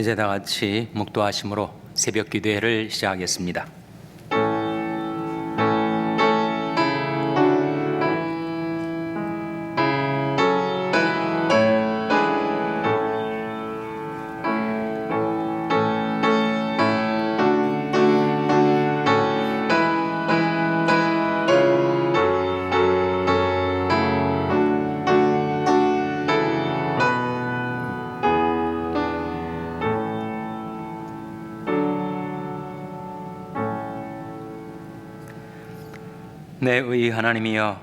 이제 다 같이 묵도하심으로 새벽 기도회를 시작하겠습니다. 하나님이여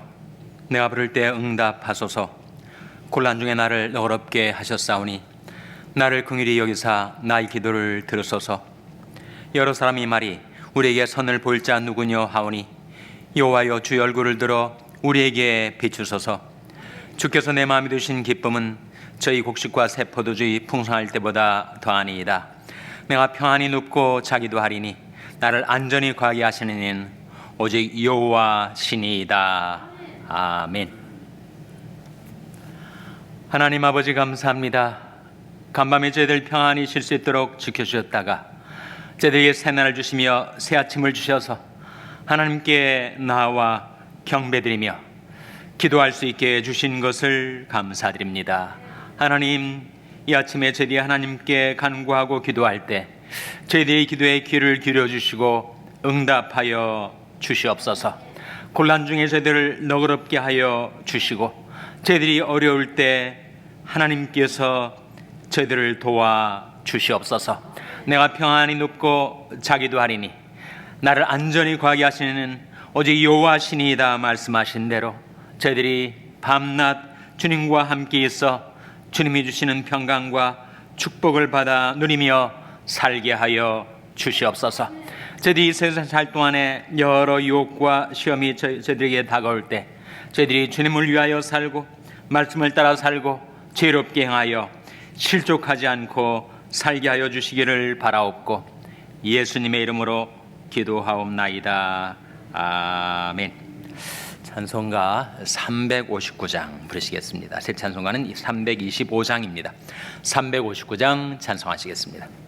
내가 부를 때 응답하소서. 곤란 중에 나를 어렵게 하셨사오니 나를 긍휼히 여기사 나의 기도를 들으소서. 여러 사람이 말이 우리에게 선을 보일 자 누구뇨 하오니 여호와여 주 얼굴을 들어 우리에게 비추소서. 주께서 내 마음에 두신 기쁨은 저희 곡식과 새 포도주의 풍성할 때보다 더하니이다. 내가 평안히 눕고 자기도 하리니 나를 안전히 거하게 하시는 이는 오직 여호와 신이다. 아멘. 하나님 아버지 감사합니다. 간밤에 저희들 평안히 쉴 수 있도록 지켜주셨다가 저희들에게 새날을 주시며 새 아침을 주셔서 하나님께 나와 경배드리며 기도할 수 있게 해주신 것을 감사드립니다. 하나님 이 아침에 저희들이 하나님께 간구하고 기도할 때 저희들의 기도에 귀를 기울여 주시고 응답하여 주시옵소서. 곤란 중에 저희들을 너그럽게 하여 주시고 저희들이 어려울 때 하나님께서 저희들을 도와 주시옵소서. 내가 평안히 눕고 자기도 하리니 나를 안전히 구하게 하시는 오직 여호와시니이다 말씀하신 대로 저희들이 밤낮 주님과 함께 있어 주님이 주시는 평강과 축복을 받아 누리며 살게 하여 주시옵소서. 저희들이 이 세상 살 동안에 여러 유혹과 시험이 저, 저희들에게 다가올 때 저희들이 주님을 위하여 살고 말씀을 따라 살고 지혜롭게 행하여 실족하지 않고 살게 하여 주시기를 바라옵고 예수님의 이름으로 기도하옵나이다. 아멘. 찬송가 359장 부르시겠습니다. 새 찬송가는 325장입니다. 359장 찬송하시겠습니다.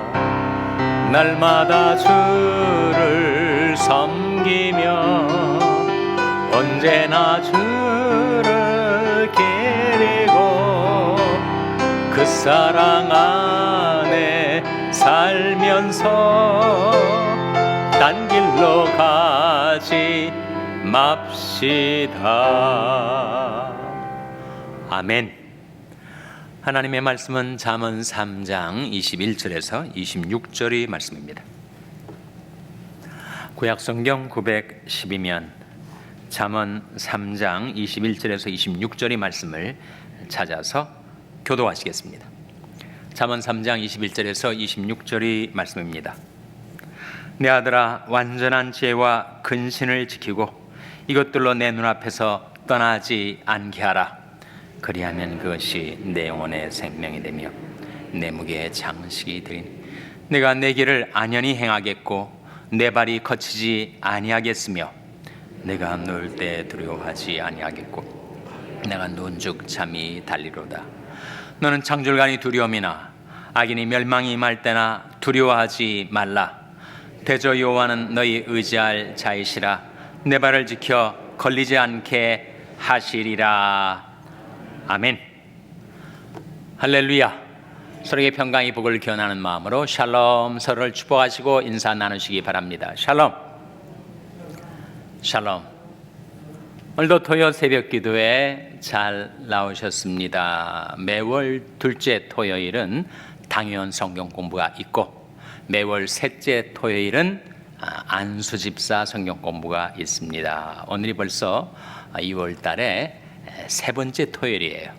날마다 주를 섬기며 언제나 주를 기리고 그 사랑 안에 살면서 딴 길로 가지 맙시다. 아멘. 하나님의 말씀은 잠언 3장 21절에서 26절의 말씀입니다. 구약 성경 912면 잠언 3장 21절에서 26절의 말씀을 찾아서 교도하시겠습니다. 잠언 3장 21절에서 26절의 말씀입니다. 내 아들아 완전한 지혜와 근신을 지키고 이것들로 내 눈앞에서 떠나지 않게 하라. 그리하면 그것이 내 영혼의 생명이 되며 내 무게의 장식이 되리니 내가 내 길을 안연히 행하겠고 내 발이 거치지 아니하겠으며 내가 누울 때 두려워하지 아니하겠고 내가 논죽 잠이 달리로다. 너는 창졸간이 두려움이나 악인이 멸망이 임할 때나 두려워하지 말라. 대저 여호와는 너희 의지할 자이시라. 내 발을 지켜 걸리지 않게 하시리라 아멘. 할렐루야. 서로에게 평강의 복을 기원하는 마음으로 샬롬. 서로를 축복하시고 인사 나누시기 바랍니다. 샬롬. 샬롬. 오늘도 토요 새벽 기도에 잘 나오셨습니다. 매월 둘째 토요일은 당연 성경 공부가 있고 매월 셋째 토요일은 아, 안수집사 성경 공부가 있습니다. 오늘이 벌써 2월 달에 세 번째 토요일이에요.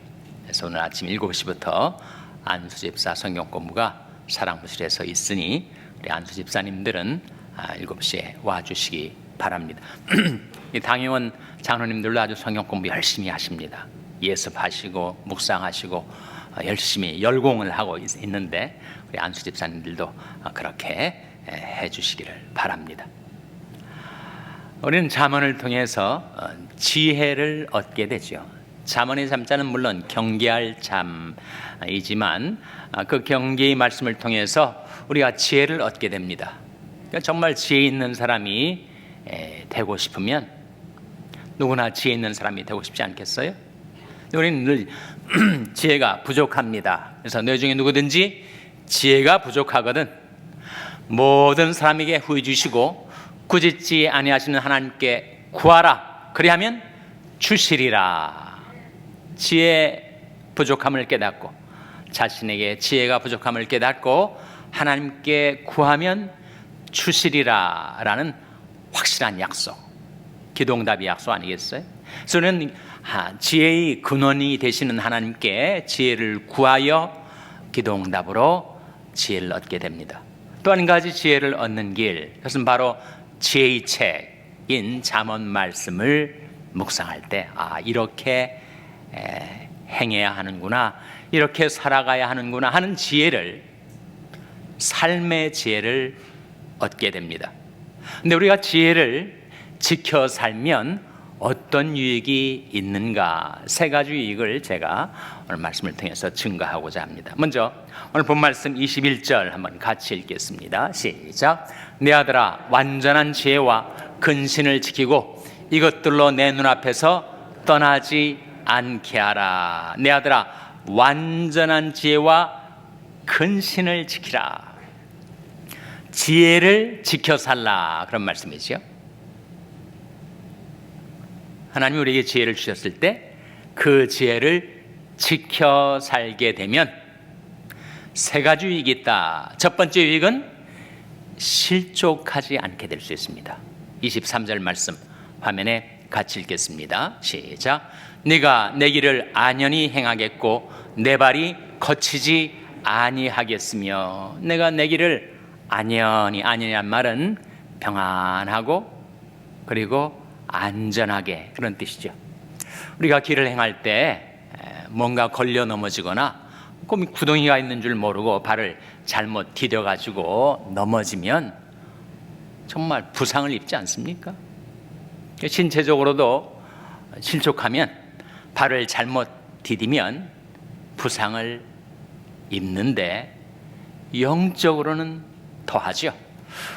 그래서 오늘 아침 7시부터 안수 집사 성경 공부가 사랑부실에서 있으니 우리 안수 집사님들은 7시에 와 주시기 바랍니다. 이 당회원 장로님들도 아주 성경 공부 열심히 하십니다. 예습하시고 묵상하시고 어, 열심히 열공을 하고 있- 있는데 우리 안수 집사님들도 어, 그렇게 에, 해주시기를 바랍니다. 우리는 잠언을 통해서 어, 지혜를 얻게 되죠. 잠언의 잠자는 물론 경계할 잠이지만 아, 그 경계의 말씀을 통해서 우리가 지혜를 얻게 됩니다. 그러니까 정말 지혜 있는 사람이 에, 되고 싶으면 누구나 지혜 있는 사람이 되고 싶지 않겠어요? 우리는 늘 지혜가 부족합니다. 그래서 너 중에 누구든지 지혜가 부족하거든 모든 사람에게 후해 주시고 꾸짖지 아니하시는 하나님께 구하라. 그리하면 주시리라. 지혜 부족함을 깨닫고 자신에게 지혜가 부족함을 깨닫고 하나님께 구하면 주시리라라는 확실한 약속. 기동답이 약속 아니겠어요? 저는 아, 지혜의 근원이 되시는 하나님께 지혜를 구하여 기동답으로 지혜를 얻게 됩니다. 또 한 가지 지혜를 얻는 길, 그것은 바로 지혜의 책인 잠언 말씀을 묵상할 때, 아 이렇게 에, 행해야 하는구나, 이렇게 살아가야 하는구나 하는 지혜를 삶의 지혜를 얻게 됩니다. 근데 우리가 지혜를 지켜 살면 어떤 유익이 있는가 세 가지 유익을 제가 오늘 말씀을 통해서 증거하고자 합니다. 먼저 오늘 본 말씀 21절 한번 같이 읽겠습니다. 시작. 내 아들아 완전한 지혜와 근신을 지키고 이것들로 내 눈앞에서 떠나지 않게 하라. 내 아들아 완전한 지혜와 근신을 지키라. 지혜를 지켜 살라 그런 말씀이죠. 하나님이 우리에게 지혜를 주셨을 때 그 지혜를 지켜 살게 되면 세 가지 유익이 있다. 첫 번째 유익은 실족하지 않게 될 수 있습니다. 23절 말씀 화면에 같이 읽겠습니다. 시작. 네가 내 길을 안연히 행하겠고 내 발이 거치지 아니하겠으며 내가 내 길을 안연히 안연이란 말은 평안하고 그리고 안전하게 그런 뜻이죠. 우리가 길을 행할 때 에, 뭔가 걸려 넘어지거나 꿈이 구덩이가 있는 줄 모르고 발을 잘못 디뎌 가지고 넘어지면 정말 부상을 입지 않습니까? 신체적으로도 실족하면 발을 잘못 디디면 부상을 입는데 영적으로는 더하죠.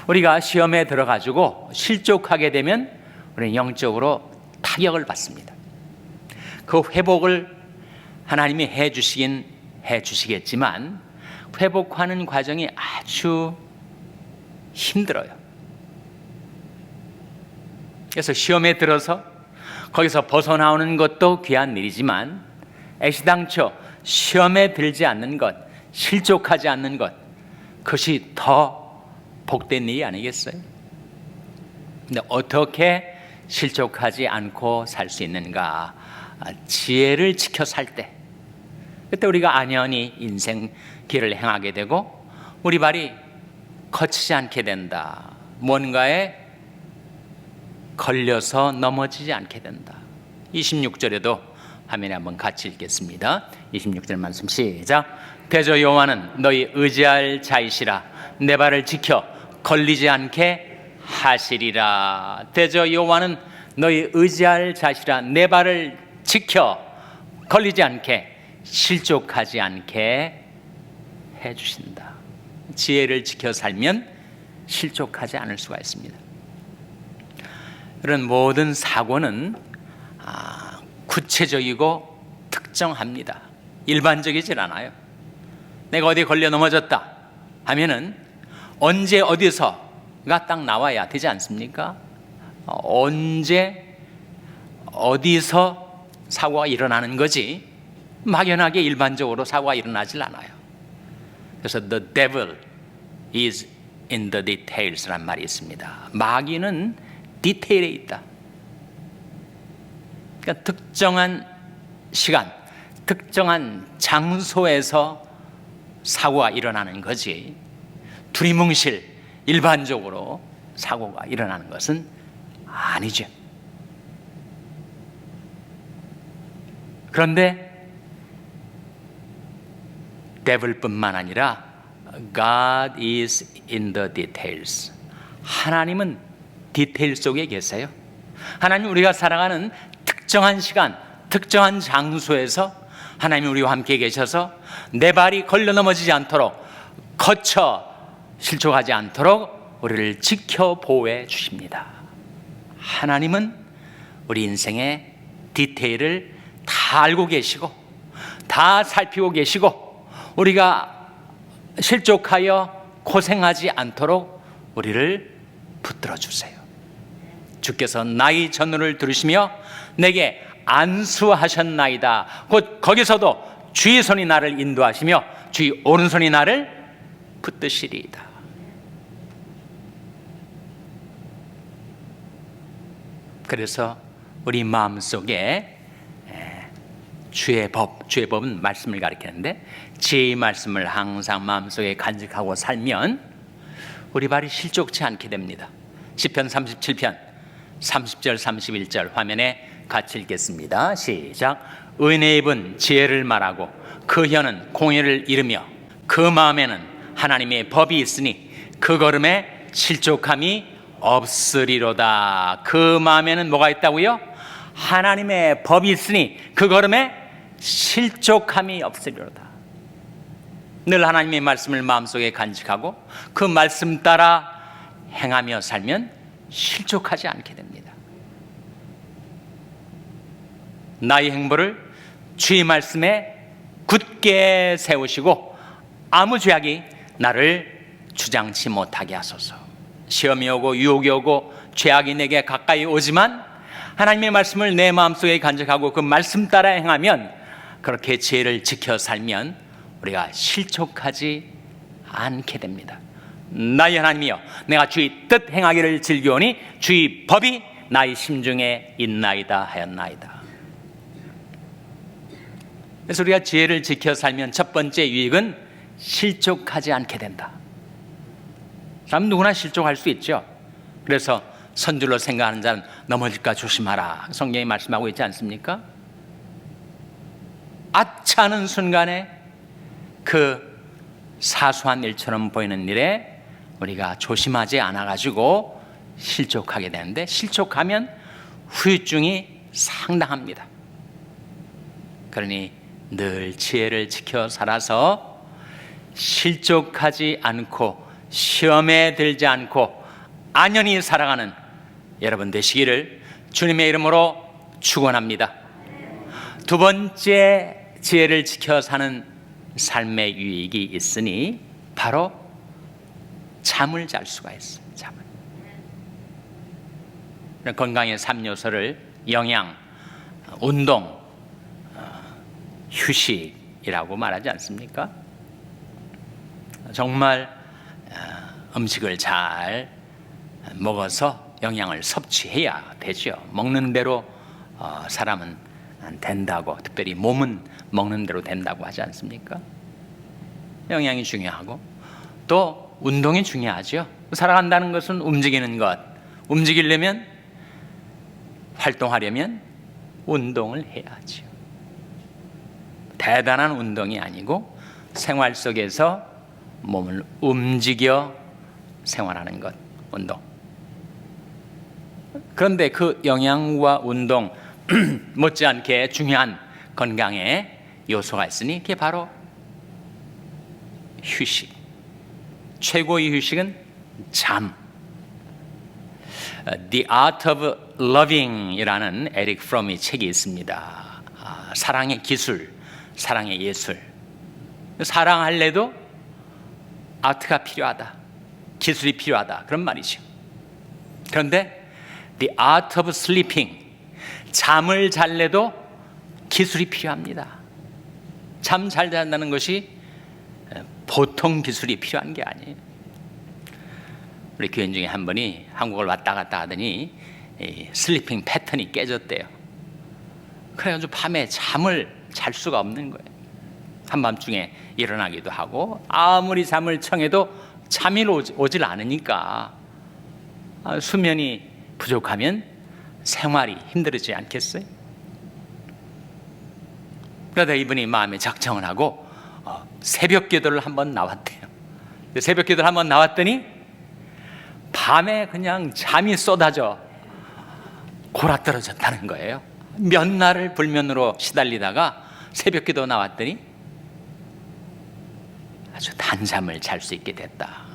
우리가 시험에 들어가지고 실족하게 되면 우리는 영적으로 타격을 받습니다. 그 회복을 하나님이 해 주시긴 해 주시겠지만 회복하는 과정이 아주 힘들어요. 그래서 시험에 들어서 거기서 벗어나오는 것도 귀한 일이지만 애시당초 시험에 들지 않는 것, 실족하지 않는 것, 그것이 더 복된 일이 아니겠어요? 근데 어떻게 실족하지 않고 살 수 있는가? 아, 지혜를 지켜 살 때, 그때 우리가 안연히 인생 길을 행하게 되고 우리 발이 거치지 않게 된다. 뭔가에 걸려서 넘어지지 않게 된다. 26절에도 화면에 한번 같이 읽겠습니다. 26절 말씀 시작. 대저 여호와는 너희 의지할 자이시라 내 발을 지켜 걸리지 않게 하시리라. 대저 여호와는 너희 의지할 자시라 내 발을 지켜 걸리지 않게 실족하지 않게 해 주신다. 지혜를 지켜 살면 실족하지 않을 수가 있습니다. 이런 모든 사고는 아, 구체적이고 특정합니다. 일반적이질 않아요. 내가 어디 걸려 넘어졌다 하면은 언제 어디서가 딱 나와야 되지 않습니까? 어, 언제 어디서 사고가 일어나는 거지 막연하게 일반적으로 사고가 일어나질 않아요. 그래서 the devil is in the details란 말이 있습니다. 마귀는 디테일에 있다. 그러니까 특정한 시간, 특정한 장소에서 사고가 일어나는 거지. 두리뭉실 일반적으로 사고가 일어나는 것은 아니죠. 그런데 데블뿐만 아니라 God is in the details. 하나님은 디테일 속에 계세요. 하나님 우리가 살아가는 특정한 시간, 특정한 장소에서 하나님 우리와 함께 계셔서 내 발이 걸려 넘어지지 않도록 거쳐 실족하지 않도록 우리를 지켜 보호해 주십니다. 하나님은 우리 인생의 디테일을 다 알고 계시고 다 살피고 계시고 우리가 실족하여 고생하지 않도록 우리를 붙들어 주세요. 주께서 나의 전우를 들으시며 내게 안수하셨나이다. 곧 거기서도 주의 손이 나를 인도하시며 주의 오른손이 나를 붙드시리이다. 그래서 우리 마음 속에 주의 법, 주의 법은 말씀을 가리키는데 지혜의 말씀을 항상 마음속에 간직하고 살면 우리 발이 실족치 않게 됩니다. 시편 37편 30절 31절 화면에 같이 읽겠습니다. 시작. 은혜 입은 지혜를 말하고 그 혀는 공의를 이르며 그 마음에는 하나님의 법이 있으니 그 걸음에 실족함이 없으리로다. 그 마음에는 뭐가 있다고요? 하나님의 법이 있으니 그 걸음에 실족함이 없으리로다. 늘 하나님의 말씀을 마음속에 간직하고 그 말씀 따라 행하며 살면 실족하지 않게 됩니다. 나의 행보를 주의 말씀에 굳게 세우시고 아무 죄악이 나를 주장치 못하게 하소서. 시험이 오고 유혹이 오고 죄악이 내게 가까이 오지만 하나님의 말씀을 내 마음속에 간직하고 그 말씀 따라 행하면 그렇게 지혜를 지켜 살면 우리가 실족하지 않게 됩니다. 나의 하나님이여 내가 주의 뜻 행하기를 즐겨오니 주의 법이 나의 심중에 있나이다 하였나이다. 그래서 우리가 지혜를 지켜 살면 첫 번째 유익은 실족하지 않게 된다. 사람 누구나 실족할 수 있죠. 그래서 선줄로 생각하는 자는 넘어질까 조심하라. 성경이 말씀하고 있지 않습니까? 아차는 순간에 그 사소한 일처럼 보이는 일에 우리가 조심하지 않아 가지고 실족하게 되는데 실족하면 후유증이 상당합니다. 그러니 늘 지혜를 지켜 살아서 실족하지 않고 시험에 들지 않고 안연히 살아가는 여러분 되시기를 주님의 이름으로 축원합니다. 두 번째 지혜를 지켜 사는 삶의 유익이 있으니 바로 잠을 잘 수가 있어요. 잠을. 건강의 3요소를 영양, 운동, 어, 휴식이라고 말하지 않습니까? 정말 어, 음식을 잘 먹어서 영양을 섭취해야 되죠. 먹는 대로 어, 사람은 된다고, 특별히 몸은 먹는 대로 된다고 하지 않습니까? 영양이 중요하고 또 운동이 중요하죠. 살아간다는 것은 움직이는 것. 움직이려면 활동하려면 운동을 해야죠. 대단한 운동이 아니고 생활 속에서 몸을 움직여 생활하는 것, 운동. 그런데 그 영양과 운동 못지않게 중요한 건강의 요소가 있으니 그게 바로 휴식. 최고의 휴식은 잠. 어, The Art of Loving이라는 에릭 프롬의 책이 있습니다. 아, 사랑의 기술, 사랑의 예술. 사랑할래도 아트가 필요하다. 기술이 필요하다. 그런 말이죠. 그런데 The Art of Sleeping, 잠을 잘래도 기술이 필요합니다. 잠 잘 잔다는 것이 보통 기술이 필요한 게 아니에요. 우리 교인 중에 한 분이 한국을 왔다 갔다 하더니 이 슬리핑 패턴이 깨졌대요. 그래가지고 밤에 잠을 잘 수가 없는 거예요. 한밤중에 일어나기도 하고 아무리 잠을 청해도 잠이 오질 않으니까 아, 수면이 부족하면 생활이 힘들지 않겠어요? 그러다 이분이 마음에 작정을 하고 어, 새벽 기도를 한번 나왔대요. 새벽 기도를 한번 나왔더니 밤에 그냥 잠이 쏟아져 골아 떨어졌다는 거예요. 몇 날을 불면으로 시달리다가 새벽 기도 나왔더니 아주 단잠을 잘 수 있게 됐다.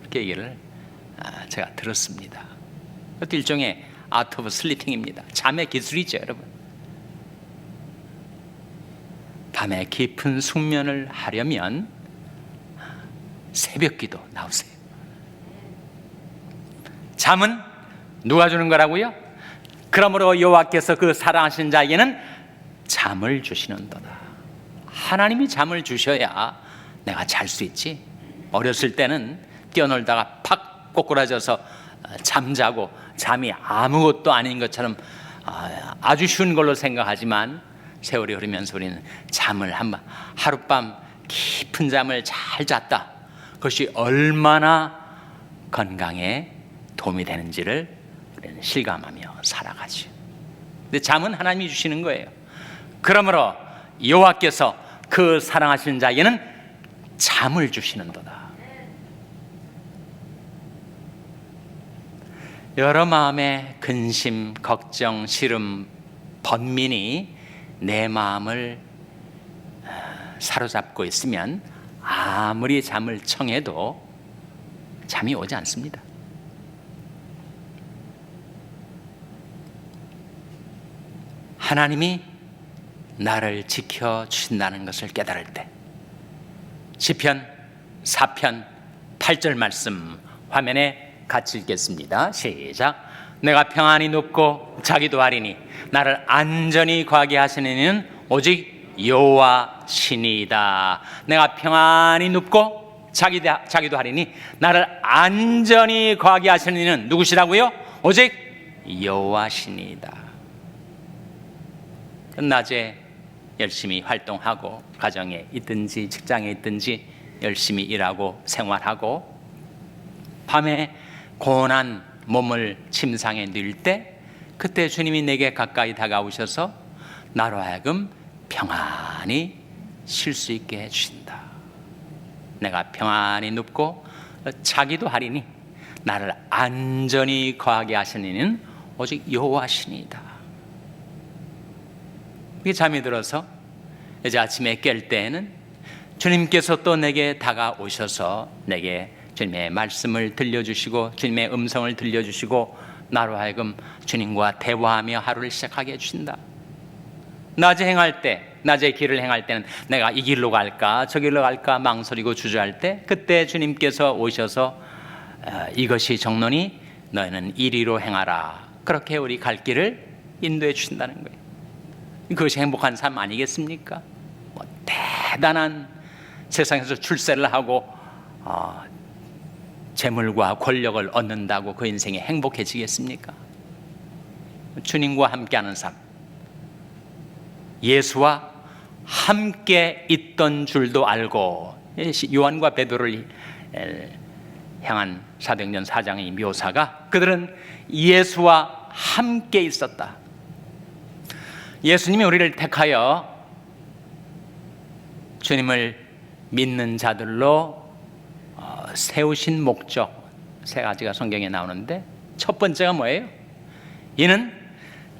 그렇게 얘기를 아, 제가 들었습니다. 그것도 일종의 아트 오브 슬리핑입니다. 잠의 기술이죠, 여러분. 밤에 깊은 숙면을 하려면 새벽 기도 나오세요. 잠은 누가 주는 거라고요? 그러므로 여호와께서 그 사랑하신 자에게는 잠을 주시는도다. 하나님이 잠을 주셔야 내가 잘 수 있지. 어렸을 때는 뛰어놀다가 팍 꼬꾸라져서 잠자고 잠이 아무것도 아닌 것처럼 아, 아주 쉬운 걸로 생각하지만 세월이 흐르면서 우리는 잠을 한번 하룻밤 깊은 잠을 잘 잤다. 그것이 얼마나 건강에 도움이 되는지를 우리는 실감하며 살아가죠. 근데 잠은 하나님이 주시는 거예요. 그러므로 여호와께서 그 사랑하시는 자에게는 잠을 주시는도다. 여러 마음의 근심, 걱정, 시름, 번민이 내 마음을 어, 사로잡고 있으면 아무리 잠을 청해도 잠이 오지 않습니다. 하나님이 나를 지켜 주신다는 것을 깨달을 때 시편 4편 8절 말씀 화면에 같이 읽겠습니다. 시작. 내가 평안히 눕고 자기도 하리니 나를 안전히 거하게 하시는 이는 오직 여호와 신이다. 내가 평안히 눕고 자기 자기도 하리니 나를 안전히 거하게 하시는 이는 누구시라고요? 오직 여호와 신이다. 낮에 열심히 활동하고 가정에 있든지 직장에 있든지 열심히 일하고 생활하고 밤에 고난 몸을 침상에 늘때 그때 주님이 내게 가까이 다가오셔서 나로 하여금 평안히 쉴 수 있게 해주신다. 내가 평안히 눕고 자기도 하리니 나를 안전히 거하게 하시는 이는 오직 여호와시니이다. 이게 잠이 들어서 이제 아침에 깰 때에는 주님께서 또 내게 다가오셔서 내게 주님의 말씀을 들려주시고 주님의 음성을 들려주시고 나로 하여금 주님과 대화하며 하루를 시작하게 해주신다. 낮에 행할 때, 낮에 길을 행할 때는 내가 이 길로 갈까, 저 길로 갈까 망설이고 주저할 때, 그때 주님께서 오셔서 어, 이것이 정론이 너희는 이리로 행하라. 그렇게 우리 갈 길을 인도해 주신다는 거예요. 그것이 행복한 삶 아니겠습니까? 뭐 대단한 세상에서 출세를 하고 어, 재물과 권력을 얻는다고 그 인생이 행복해지겠습니까? 주님과 함께하는 삶. 예수와 함께 있던 줄도 알고 요한과 베드로를 향한 사도행전 4장의 묘사가 그들은 예수와 함께 있었다. 예수님이 우리를 택하여 주님을 믿는 자들로 어, 세우신 목적 세 가지가 성경에 나오는데 첫 번째가 뭐예요? 이는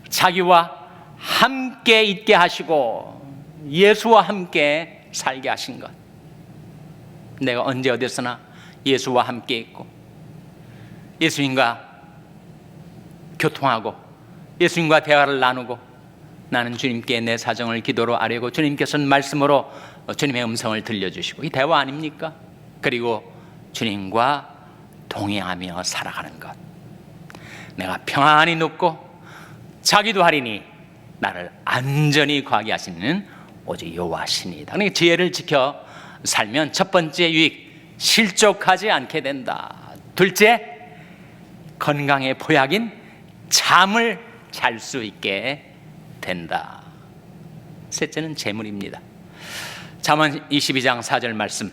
자기와 함께 있게 하시고 예수와 함께 살게 하신 것. 내가 언제 어디서나 예수와 함께 있고 예수님과 교통하고 예수님과 대화를 나누고 나는 주님께 내 사정을 기도로 아뢰고 주님께서는 말씀으로 주님의 음성을 들려주시고 이 대화 아닙니까? 그리고 주님과 동행하며 살아가는 것. 내가 평안히 눕고 자기도 하리니 나를 안전히 거하게 하시는 오직 여호와시니다. 그러니까 지혜를 지켜 살면 첫 번째 유익 실족하지 않게 된다. 둘째 건강의 보약인 잠을 잘 수 있게 된다. 셋째는 재물입니다. 잠언 22장 4절 말씀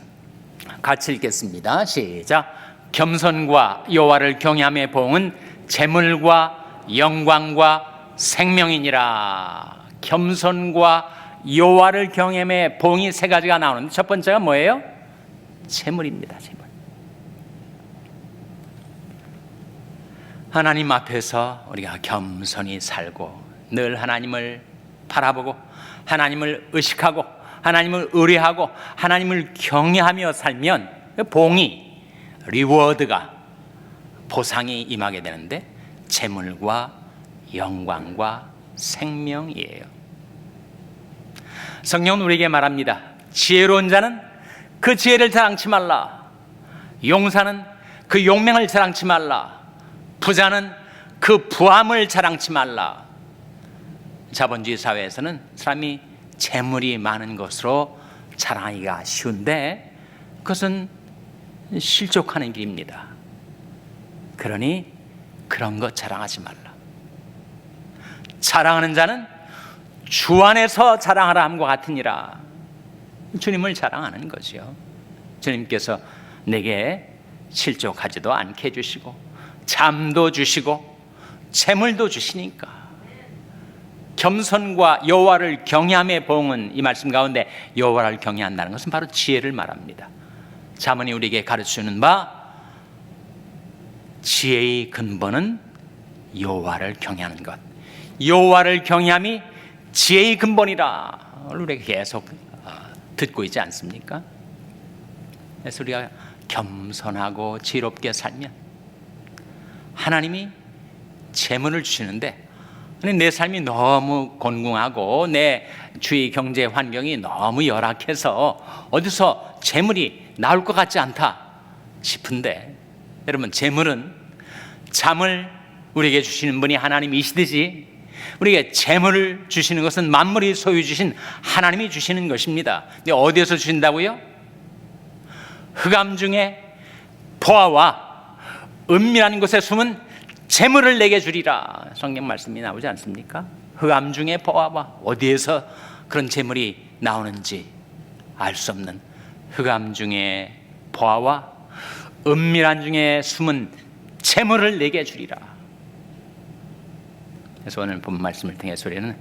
같이 읽겠습니다. 시작. 겸손과 여호와를 경외함의 보응은 재물과 영광과 생명이니라. 겸손과 여호와를 경외함의 보응이 세 가지가 나오는데 첫 번째가 뭐예요? 재물입니다. 재물. 하나님 앞에서 우리가 겸손히 살고 늘 하나님을 바라보고 하나님을 의식하고 하나님을 의뢰하고 하나님을 경외하며 살면 그 봉이 리워드가 보상이 임하게 되는데 재물과 영광과 생명이에요. 성령은 우리에게 말합니다. 지혜로운 자는 그 지혜를 자랑치 말라. 용사는 그 용맹을 자랑치 말라. 부자는 그 부함을 자랑치 말라. 자본주의 사회에서는 사람이 재물이 많은 것으로 자랑하기가 쉬운데 그것은 실족하는 길입니다. 그러니 그런 것 자랑하지 말라. 자랑하는 자는 주 안에서 자랑하라 함과 같으니라. 주님을 자랑하는 거죠. 주님께서 내게 실족하지도 않게 해주시고 잠도 주시고 재물도 주시니까 겸손과 여호와를 경외함의 봉은 이 말씀 가운데 여호와를 경외한다는 것은 바로 지혜를 말합니다. 자문이 우리에게 가르치는 바 지혜의 근본은 여호와를 경외하는 것. 여호와를 경외함이 지혜의 근본이라 우리가 계속 어, 듣고 있지 않습니까? 그래서 우리가 겸손하고 지롭게 살면 하나님이 재물을 주시는데 내 삶이 너무 곤궁하고 내 주위 경제 환경이 너무 열악해서 어디서 재물이 나올 것 같지 않다 싶은데 여러분 재물은 잠을 우리에게 주시는 분이 하나님이시듯이 우리에게 재물을 주시는 것은 만물이 소유 주신 하나님이 주시는 것입니다. 근데 어디에서 주신다고요? 흑암 중에 보아와 은밀한 곳에 숨은 재물을 내게 주리라. 성경 말씀이 나오지 않습니까? 흑암 중에 보아와 어디에서 그런 재물이 나오는지 알 수 없는 흑암 중에 보아와 은밀한 중에 숨은 재물을 내게 주리라. 그래서 오늘 본 말씀을 통해서 우리는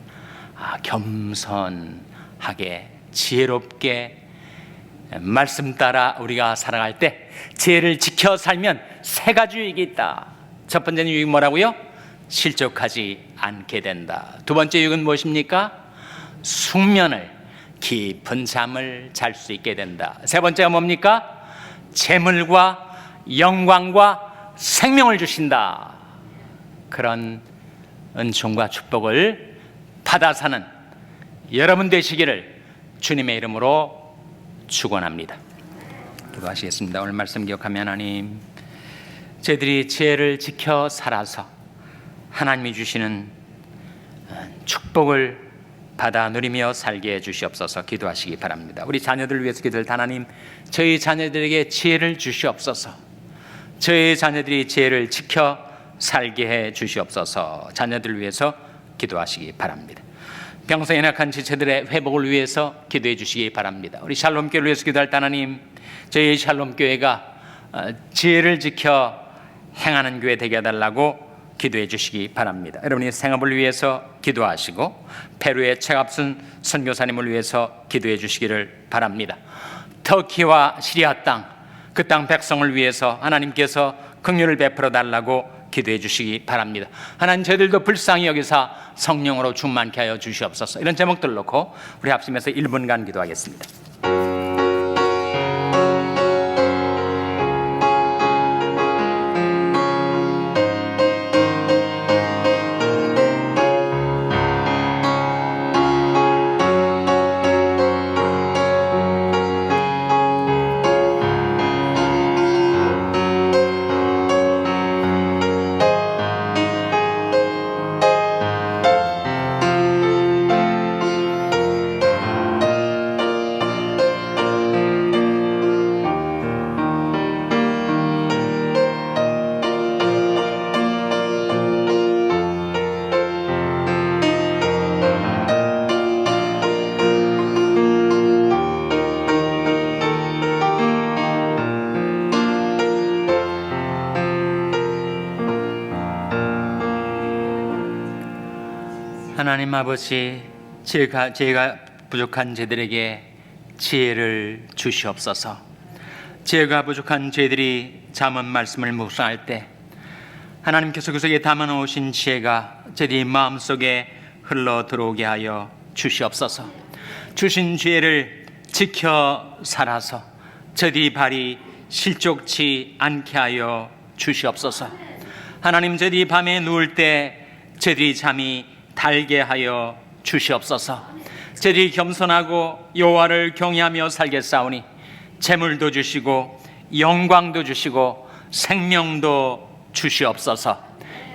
아, 겸손하게 지혜롭게 말씀 따라 우리가 살아갈 때 지혜를 지켜 살면 세 가지 유익이 있다. 첫 번째는 유익 뭐라고요? 실족하지 않게 된다. 두 번째 유익은 무엇입니까? 숙면을 깊은 잠을 잘 수 있게 된다. 세 번째가 뭡니까? 재물과 영광과 생명을 주신다. 그런 은총과 축복을 받아 사는 여러분 되시기를 주님의 이름으로 축원합니다. 기도하시겠습니다. 오늘 말씀 기억하며 하나님 저희들이 지혜를 지켜 살아서 하나님이 주시는 축복을 받아 누리며 살게 해 주시옵소서 기도하시기 바랍니다. 우리 자녀들 위해서 기도할 하나님 저희 자녀들에게 지혜를 주시옵소서 저희 자녀들이 지혜를 지켜 살게 해 주시옵소서 자녀들 위해서 기도하시기 바랍니다. 병성에 낙한 지체들의 회복을 위해서 기도해 주시기 바랍니다. 우리 샬롬 교회를 위해서 기도할 하나님 저희 샬롬 교회가 어, 지혜를 지켜 행하는 교회 되게 해달라고 기도해 주시기 바랍니다. 여러분이 생업을 위해서 기도하시고 페루의 책앞선 선교사님을 위해서 기도해 주시기를 바랍니다. 터키와 시리아 땅, 그 땅 백성을 위해서 하나님께서 긍휼을 베풀어 달라고 기도해 주시기 바랍니다. 하나님 저희들도 불쌍히 여기사 성령으로 충만케 하여 주시옵소서. 이런 제목들 놓고 우리 합심해서 1분간 기도하겠습니다. 하나님 아버지 제가 제가 부족한 제들에게 지혜를 주시옵소서. 지혜가 부족한 제들이 잠언 말씀을 묵상할 때 하나님께서 그 속에 담아 놓으신 지혜가 제들이 마음속에 흘러 들어오게 하여 주시옵소서. 주신 지혜를 지켜 살아서 저들이 발이 실족치 않게 하여 주시옵소서. 하나님 저들이 밤에 누울 때 저들이 잠이 달게 하여 주시옵소서. 저들이 겸손하고 여호와를 경외하며 살겠사오니 재물도 주시고 영광도 주시고 생명도 주시옵소서.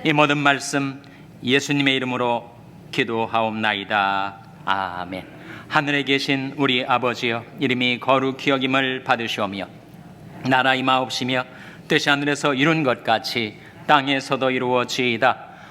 이 모든 말씀 예수님의 이름으로 기도하옵나이다. 아멘. 하늘에 계신 우리 아버지여 이름이 거룩히 여김을 받으시오며 나라 임하옵시며 뜻이 하늘에서 이룬 것 같이 땅에서도 이루어지이다.